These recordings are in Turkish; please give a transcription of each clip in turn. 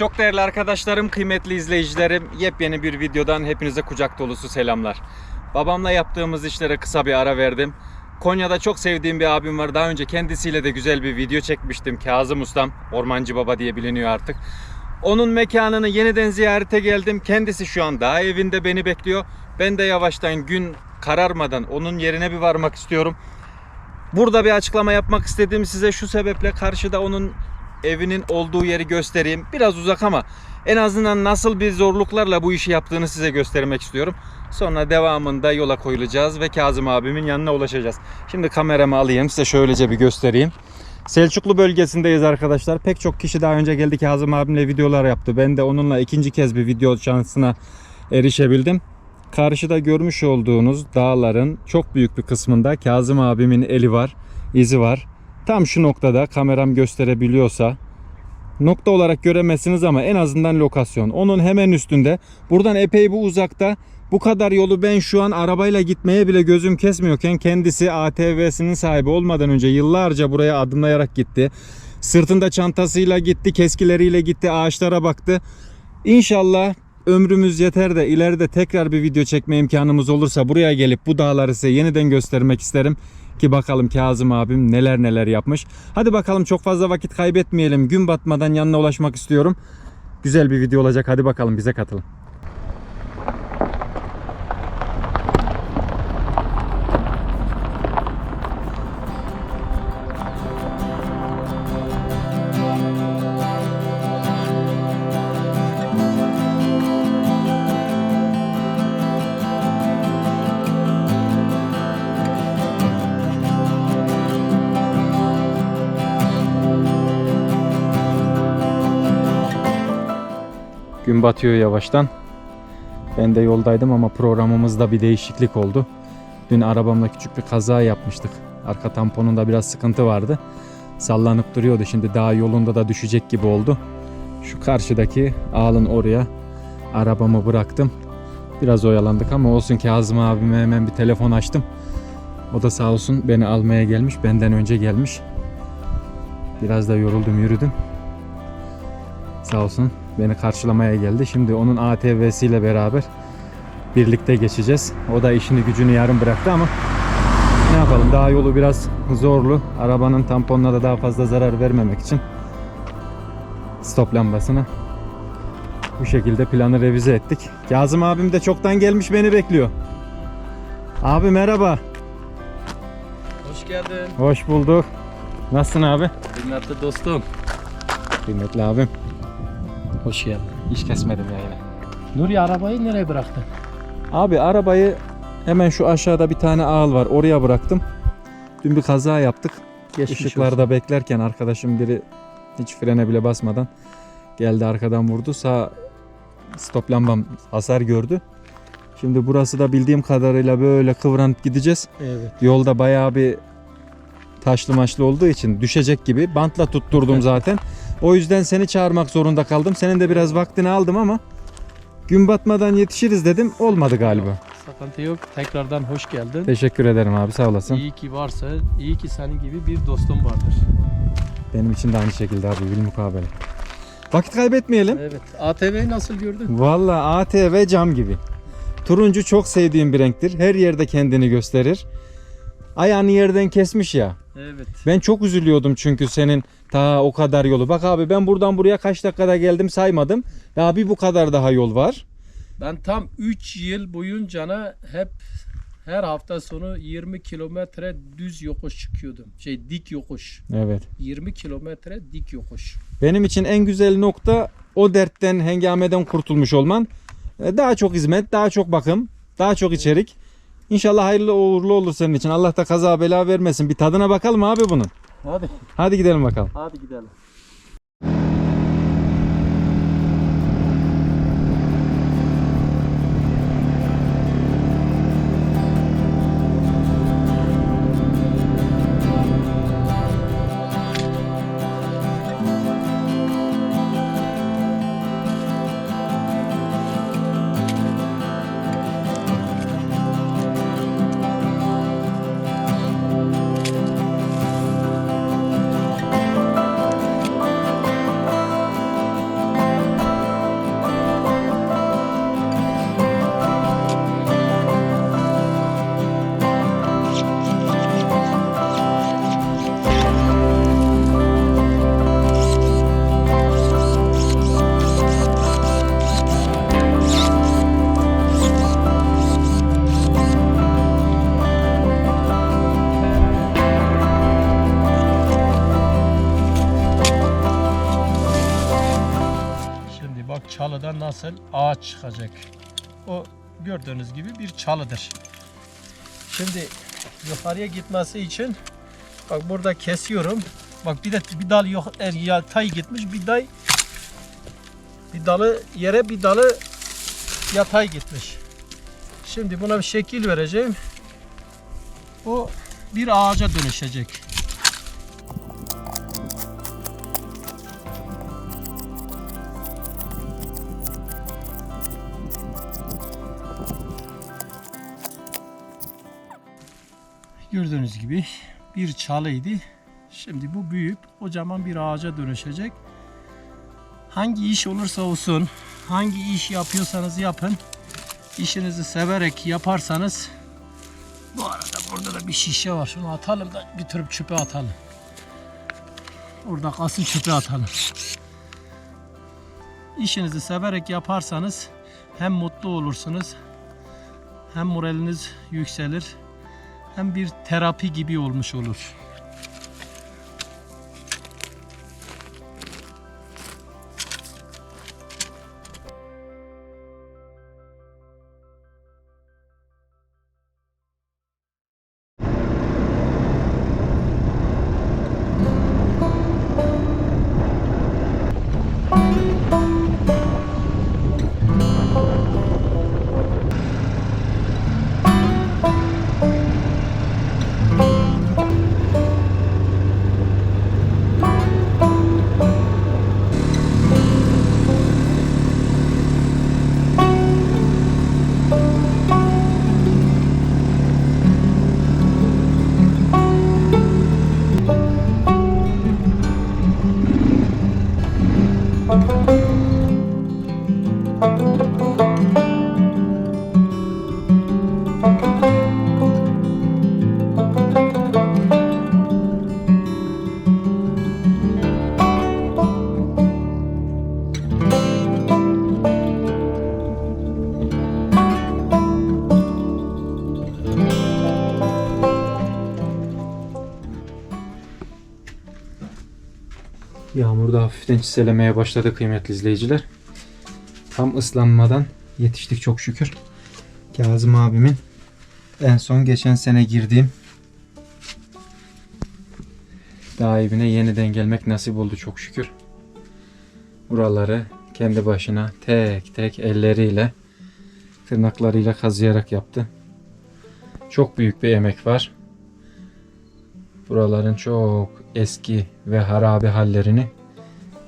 Çok değerli arkadaşlarım, kıymetli izleyicilerim, yepyeni bir videodan hepinize kucak dolusu selamlar. Babamla yaptığımız işlere kısa bir ara verdim. Konya'da çok sevdiğim bir abim var. Daha önce kendisiyle de güzel bir video çekmiştim. Kazım Ustam, Ormancı Baba diye biliniyor artık. Onun mekanını yeniden ziyarete geldim. Kendisi şu an daha evinde beni bekliyor. Ben de yavaştan gün kararmadan onun yerine bir varmak istiyorum. Burada bir açıklama yapmak istedim size şu sebeple karşıda onun evinin olduğu yeri göstereyim. Biraz uzak ama en azından nasıl bir zorluklarla bu işi yaptığını size göstermek istiyorum. Sonra devamında yola koyulacağız ve Kazım abimin yanına ulaşacağız. Şimdi kameramı alayım size şöylece bir göstereyim. Selçuklu bölgesindeyiz arkadaşlar. Pek çok kişi daha önce geldi Kazım abimle videolar yaptı. Ben de onunla ikinci kez bir video şansına erişebildim. Karşıda görmüş olduğunuz dağların çok büyük bir kısmında Kazım abimin eli var, izi var. Tam şu noktada kameram gösterebiliyorsa nokta olarak göremezsiniz ama en azından lokasyon. Onun hemen üstünde. Buradan epey bu uzakta. Bu kadar yolu ben şu an arabayla gitmeye bile gözüm kesmiyorken kendisi ATV'sinin sahibi olmadan önce yıllarca buraya adımlayarak gitti. Sırtında çantasıyla gitti, keskileriyle gitti, ağaçlara baktı. İnşallah ömrümüz yeter de ileride tekrar bir video çekme imkanımız olursa buraya gelip bu dağları size yeniden göstermek isterim. Ki bakalım Kazım abim neler neler yapmış. Hadi bakalım çok fazla vakit kaybetmeyelim. Gün batmadan yanına ulaşmak istiyorum. Güzel bir video olacak. Hadi bakalım bize katılın. Gün batıyor yavaştan. Ben de yoldaydım ama programımızda bir değişiklik oldu. Dün arabamla küçük bir kaza yapmıştık. Arka tamponunda biraz sıkıntı vardı. Sallanıp duruyordu. Şimdi daha yolunda da düşecek gibi oldu. Şu karşıdaki ağılın oraya arabamı bıraktım. Biraz oyalandık ama olsun ki Azım abime hemen bir telefon açtım. O da sağ olsun beni almaya gelmiş. Benden önce gelmiş. Biraz da yoruldum yürüdüm. Sağ olsun beni karşılamaya geldi. Şimdi onun ATV'siyle beraber birlikte geçeceğiz. O da işini gücünü yarım bıraktı ama ne yapalım daha yolu biraz zorlu. Arabanın tamponuna da daha fazla zarar vermemek için stop lambasına bu şekilde planı revize ettik. Kazım abim de çoktan gelmiş beni bekliyor. Abi merhaba. Hoş geldin. Hoş bulduk. Nasılsın abi? Kıymetli dostum. Kıymetli abim. Hoş geldin. Hiç kesmedim ya yine. Nuri arabayı nereye bıraktın? Abi arabayı hemen şu aşağıda bir tane ağıl var. Oraya bıraktım. Dün bir kaza yaptık. Geçmiş Işıklarda beklerken arkadaşım biri hiç frene bile basmadan geldi arkadan vurdu. Sağ stop lambam hasar gördü. Şimdi burası da bildiğim kadarıyla böyle kıvranıp gideceğiz. Evet. Yolda bayağı bir taşlı maçlı olduğu için düşecek gibi bantla tutturdum zaten. O yüzden seni çağırmak zorunda kaldım. Senin de biraz vaktini aldım ama gün batmadan yetişiriz dedim. Olmadı galiba. Sıkıntı yok. Tekrardan hoş geldin. Teşekkür ederim abi sağ olasın. İyi ki varsa, iyi ki senin gibi bir dostum vardır. Benim için de aynı şekilde abi bil mukabele. Vakit kaybetmeyelim. Evet. ATV'yi nasıl gördün? Valla ATV cam gibi. Turuncu çok sevdiğim bir renktir. Her yerde kendini gösterir. Ayağını yerden kesmiş ya. Evet. Ben çok üzülüyordum çünkü senin ta o kadar yolu. Bak abi ben buradan buraya kaç dakikada geldim saymadım. Daha bir bu kadar daha yol var. Ben tam 3 yıl boyunca hep her hafta sonu 20 kilometre düz yokuş çıkıyordum. Şey dik yokuş. Evet. 20 kilometre dik yokuş. Benim için en güzel nokta o dertten, hengameden kurtulmuş olman. Ee, Daha çok hizmet, daha çok bakım, daha çok içerik. İnşallah hayırlı uğurlu olur senin için. Allah da kaza bela vermesin. Bir tadına bakalım abi bunun. Hadi. Hadi gidelim bakalım. Hadi gidelim. Nasıl ağaç çıkacak. O gördüğünüz gibi bir çalıdır. Şimdi yukarıya gitmesi için bak burada kesiyorum. Bak bir de bir dal yok er, yatay gitmiş bir day bir dalı yere bir dalı yatay gitmiş. Şimdi buna bir şekil vereceğim. O bir ağaca dönüşecek. Gördüğünüz gibi bir çalıydı. Şimdi bu büyüyüp kocaman bir ağaca dönüşecek. Hangi iş olursa olsun, hangi iş yapıyorsanız yapın, işinizi severek yaparsanız bu arada burada da bir şişe var. Şunu atalım da bir türlü çöpe atalım. Orada kalsın çöpe atalım. İşinizi severek yaparsanız hem mutlu olursunuz hem moraliniz yükselir hem bir terapi gibi olmuş olur. Yağmur da hafiften çiselemeye başladı kıymetli izleyiciler. Tam ıslanmadan yetiştik çok şükür. Kazım abimin en son geçen sene girdiğim dağ evine yeniden gelmek nasip oldu çok şükür. Buraları kendi başına tek tek elleriyle tırnaklarıyla kazıyarak yaptı. Çok büyük bir emek var. Buraların çok eski ve harabe hallerini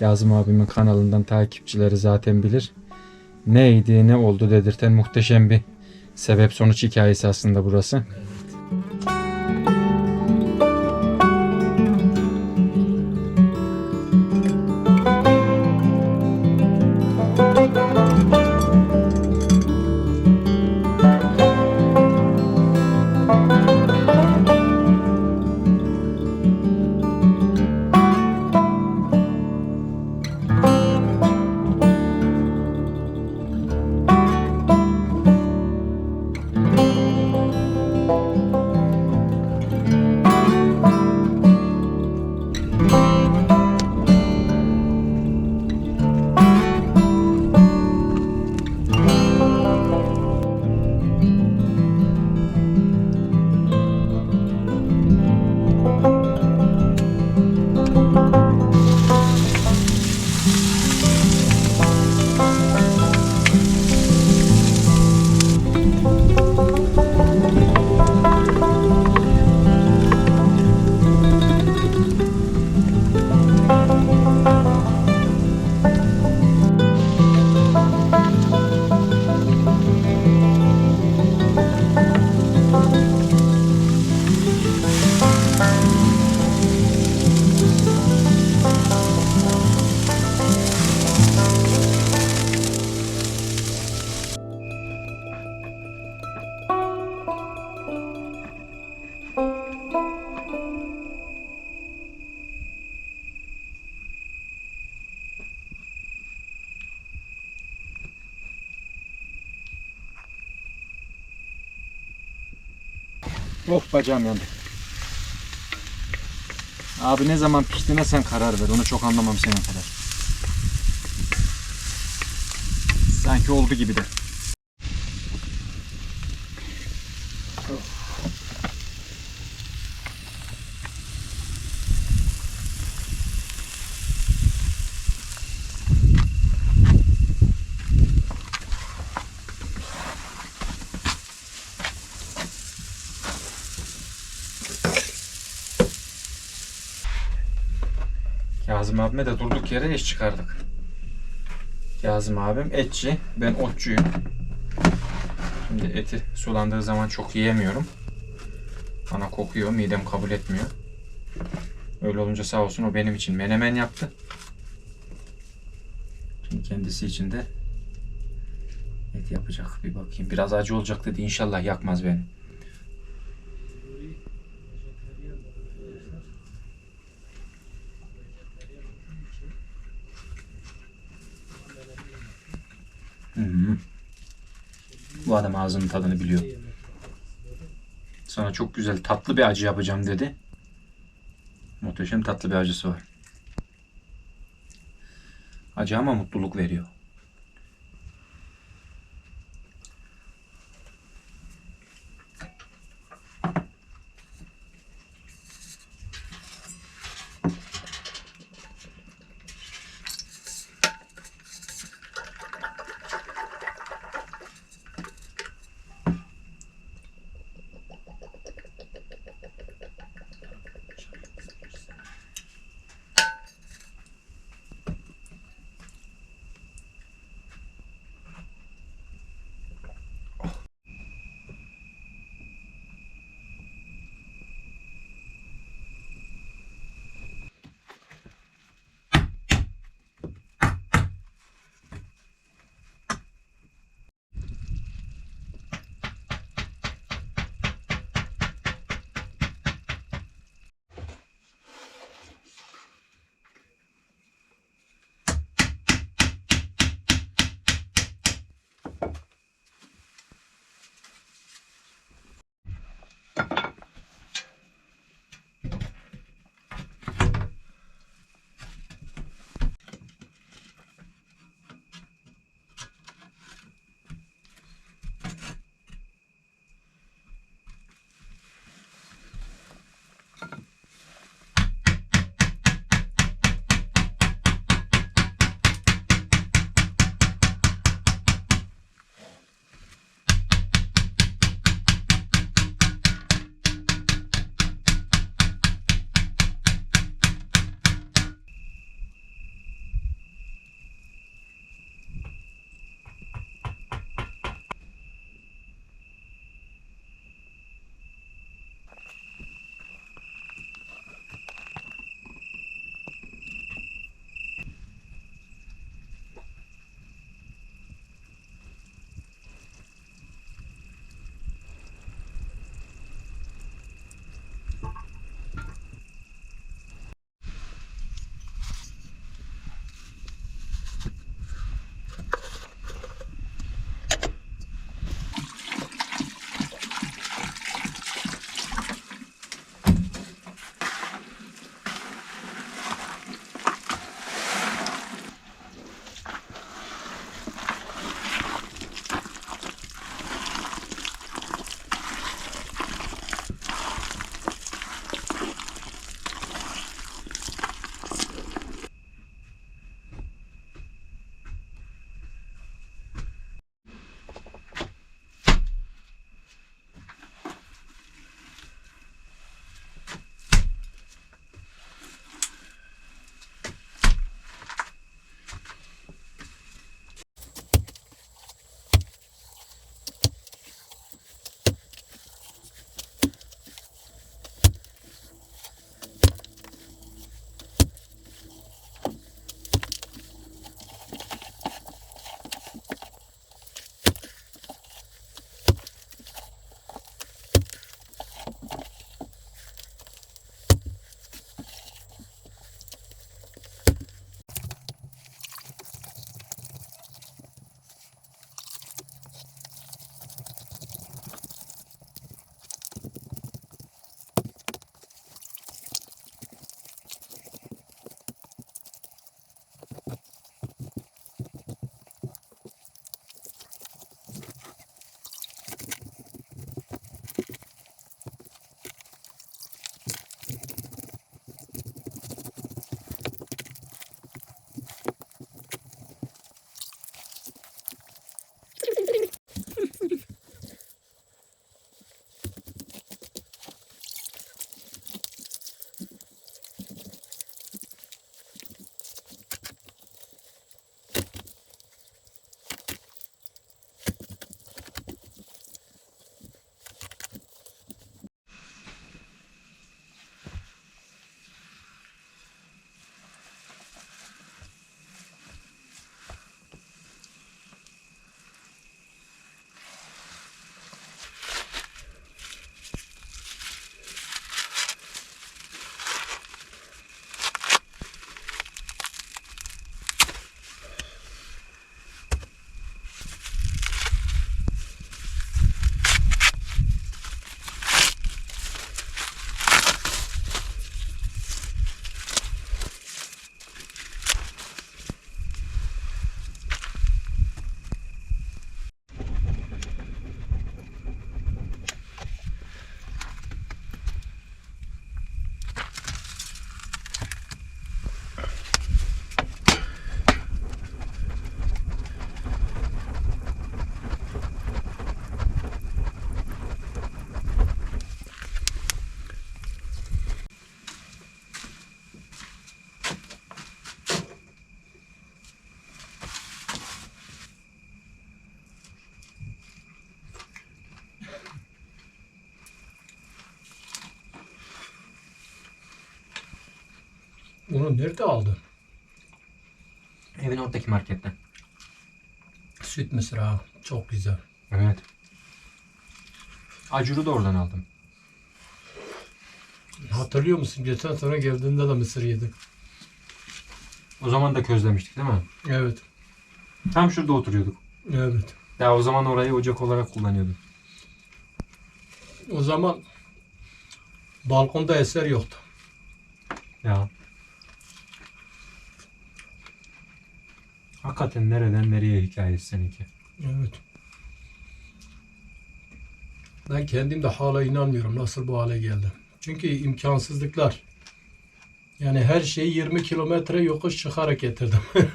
Kazım abimin kanalından takipçileri zaten bilir. Neydi ne oldu dedirten muhteşem bir sebep sonuç hikayesi aslında burası. Bacağım yandı. Abi ne zaman piştiğine sen karar ver. Onu çok anlamam senin kadar. sanki oldu gibi de. Kazım abime de durduk yere eş çıkardık. Kazım abim etçi, ben otçuyum. Şimdi eti sulandığı zaman çok yiyemiyorum. Bana kokuyor, midem kabul etmiyor. Öyle olunca sağ olsun o benim için menemen yaptı. Şimdi kendisi için de et yapacak. Bir bakayım. Biraz acı olacak dedi. İnşallah yakmaz beni. Hı. Bu adam ağzının tadını biliyor. Sana çok güzel tatlı bir acı yapacağım dedi. Muhteşem tatlı bir acısı var. Acı ama mutluluk veriyor. Onu nerede aldın? Evin oradaki marketten. Süt mısır ha. Çok güzel. Evet. Acuru da oradan aldım. Hatırlıyor musun? Geçen sene geldiğinde de mısır yedik. O zaman da közlemiştik değil mi? Evet. Tam şurada oturuyorduk. Evet. Ya o zaman orayı ocak olarak kullanıyordum. O zaman balkonda eser yoktu. Ya. Hakikaten nereden nereye hikayesi seninki. Evet. Ben kendim de hala inanmıyorum nasıl bu hale geldim. Çünkü imkansızlıklar. Yani her şeyi 20 kilometre yokuş çıkarak getirdim.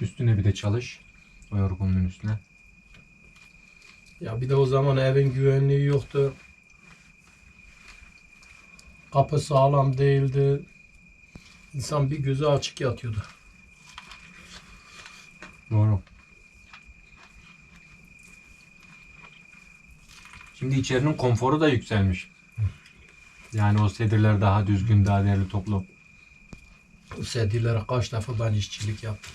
Üstüne bir de çalış. O yorgunluğun üstüne. ya bir de o zaman evin güvenliği yoktu. Kapı sağlam değildi. İnsan bir gözü açık yatıyordu. Doğru. Şimdi içerinin konforu da yükselmiş. Yani o sedirler daha düzgün, daha değerli toplu. Bu sedilere kaç defa ben işçilik yaptım.